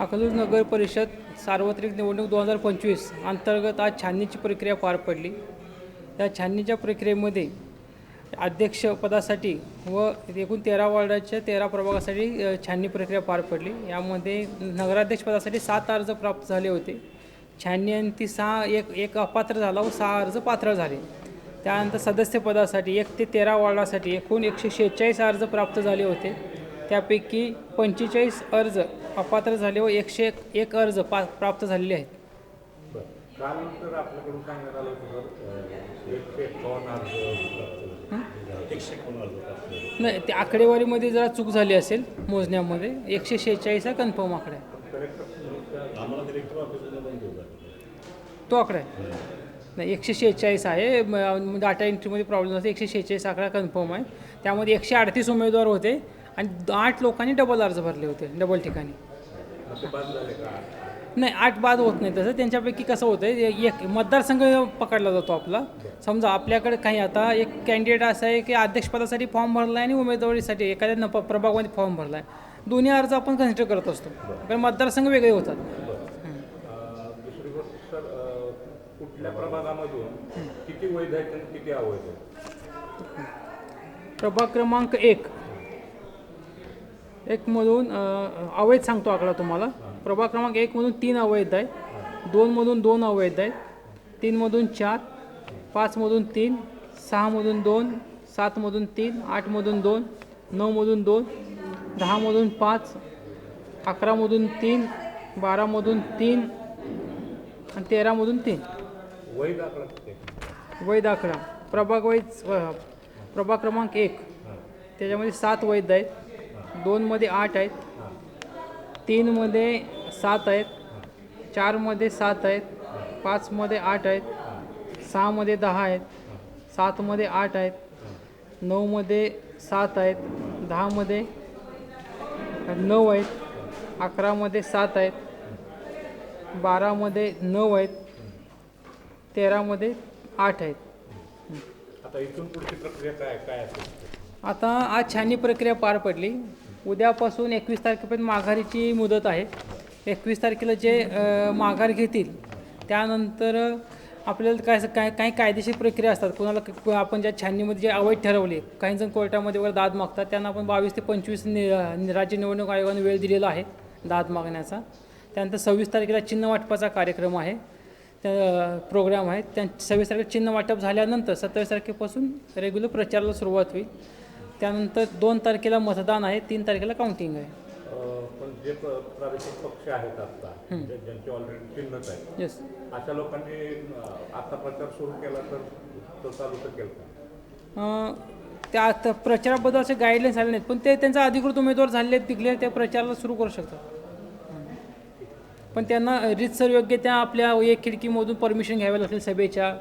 अकलूज नगर परिषद सार्वत्रिक निवडणूक दोन हजार पंचवीस अंतर्गत आज छाननीची प्रक्रिया पार पडली. या छाननीच्या प्रक्रियेमध्ये अध्यक्षपदासाठी व एकूण तेरा वॉर्डाच्या तेरा प्रभागासाठी छाननी प्रक्रिया पार पडली. यामध्ये नगराध्यक्षपदासाठी सात अर्ज प्राप्त झाले होते. छाननी आणि ती सहा एक एक अपात्र झाला व सहा अर्ज पात्र झाले. त्यानंतर सदस्यपदासाठी एक ते तेरा वॉर्डासाठी एकूण एकशे शेहेचाळीस अर्ज प्राप्त झाले होते. त्यापैकी पंचेचाळीस अर्ज अपात्र झाले व एकशे एक एक अर्ज पा प्राप्त झालेले आहेत. बरं. काल तर आपल्याकडून सांगण्यात आलं होतं सर एकशे एकावन्न अर्ज प्राप्त झाले. एकशे एकावन्न अर्ज प्राप्त झाले. नाही ते आकडेवारीमध्ये जरा चूक झाली असेल मोजण्यामध्ये. एकशे शेहेचाळीस हा कन्फर्म आकडा आहे. आम्हाला डिरेक्टर पण तो आकडा आहे. नाही एकशे शेहेचाळीस आहे. म- डाटा एंट्रीमध्ये प्रॉब्लेम असते एकशे शेहेचाळीस आकडा कन्फर्म आहे. त्यामध्ये एकशे अडतीस उमेदवार होते आणि आठ लोकांनी डबल अर्ज भरले होते डबल ठिकाणी. नाही आठ बाद होत नाही तसं. त्यांच्यापैकी कसं होतं एक मतदारसंघ पकडला जातो आपला. समजा आपल्याकडे काही आता एक कॅन्डिडेट असं आहे की अध्यक्षपदासाठी फॉर्म भरला आहे आणि उमेदवारीसाठी एखाद्या न प्रभागामध्ये फॉर्म भरला आहे दोन्ही अर्ज आपण कन्सिडर करत असतो. कारण मतदारसंघ वेगळे होतात. कुठल्या प्रभागामधून किती वैध आहेत किती अवैध प्रभाग क्रमांक एक. एकमधून अवैध सांगतो आकडा तुम्हाला. प्रभाग क्रमांक एकमधून तीन अवैध आहेत. दोनमधून दोन अवैध आहेत. तीनमधून चार पाचमधून तीन सहामधून दोन सातमधून तीन आठमधून दोन नऊमधून दोन दहामधून पाच अकरामधून तीन बारामधून तीन आणि तेरामधून तीन. वैध आकडा आहे? वैध आकडा. प्रभाग वैध प्रभाग क्रमांक एक. त्याच्यामध्ये सात वैध आहेत. दोनमध्ये आठ आहेत. तीनमध्ये सात आहेत. चारमध्ये सात आहेत. पाचमध्ये आठ आहेत. सहामध्ये दहा आहेत. सातमध्ये आठ आहेत. नऊमध्ये सात आहेत. दहामध्ये नऊ आहेत. अकरामध्ये सात आहेत. बारामध्ये नऊ आहेत. तेरामध्ये आठ आहेत. आता इथून पुढची प्रक्रिया काय काय असेल? आता आज छाननी प्रक्रिया पार पडली. उद्यापासून एकवीस तारखेपर्यंत माघारीची मुदत आहे. एकवीस तारखेला जे माघार घेतील त्यानंतर आपल्याला काय काय काही कायदेशीर प्रक्रिया असतात. कोणाला आपण ज्या छाननीमध्ये जे अवैध ठरवले काही जण कोर्टामध्ये वगैरे दाद मागतात. त्यांना आपण बावीस ते पंचवीस नि राज्य निवडणूक आयोगाने वेळ दिलेला आहे दाद मागण्याचा. त्यानंतर सव्वीस तारखेला चिन्ह वाटपाचा कार्यक्रम आहे. त्या प्रोग्राम आहे. त्या सव्वीस तारखेला चिन्ह वाटप झाल्यानंतर सत्तावीस तारखेपासून रेग्युलर प्रचाराला सुरुवात होईल. त्यानंतर दोन तारखेला मतदान आहे तीन तारखेला काउंटिंग आहे. पण जे प्र- प्रादेशिक पक्ष आहेत आता ज्या- ज्यांचे ऑलरेडी चिन्हच आहे येस अशा लोकांनी आता प्रचार सुरू केला तर तो चालू अं, त्या आता प्रचाराबद्दल असे गाईडलाईन्स आले नाहीत पण ते त्यांचा अधिकृत उमेदवार झाले आहेत तिथले त्या प्रचाराला सुरू करू शकतात. पण त्यांना रीतसर योग्य त्या आपल्या एक खिडकीमधून परमिशन घ्यावी लागेल सभेच्या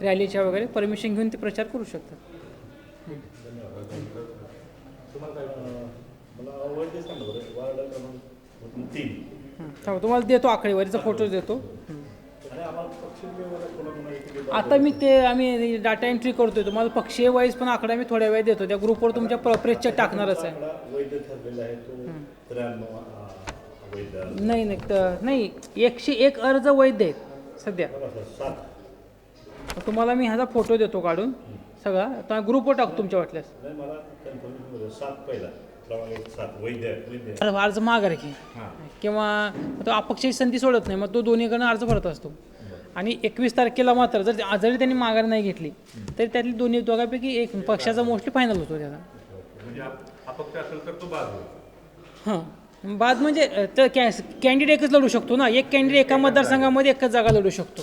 रॅलीच्या वगैरे परमिशन घेऊन ते प्रचार करू शकतात. मला सांगा बरं वार्ड क्रमांक तीन तुम्हाला देतो आकडेवारीचा फोटो देतो. आता मी ते आम्ही डाटा एंट्री करतोय तुम्हाला पक्षीय वाईज पण आकडा मी थोड्या वेळ देतो. त्या ग्रुपवर तुमच्या प्र प्रेसच्या टाकणारच आहे. नाही नाही तर नाही एकशे एक अर्ज वैध आहेत सध्या. तुम्हाला मी ह्याचा फोटो देतो काढून. सगळा. आता ग्रुपवर टाकतो तुमच्या वाटल्यास. नाही मला कन्फर्मेशन सात पहिला. सात. अर्ज- अर्ज माघार घे. किंवा तो अपक्षाची संधी सोडत नाही मग तो दोन्हीकडनं अर्ज भरत असतो. आणि एकवीस तारखेला मात्र जर जरी त्यांनी माघार नाही घेतली तरी त्यातली दोन्ही दोघांपैकी एक पक्षाचा मोस्टली फायनल होतो त्याचा. म्हणजे आप- अपक्ष असेल तर तो बाद होईल. हां. बाद म्हणजे अ, तर कॅ कॅन्डिडेट एकच लढू शकतो ना. एक कॅन्डिडेट एका मतदारसंघामध्ये एकच जागा लढू शकतो.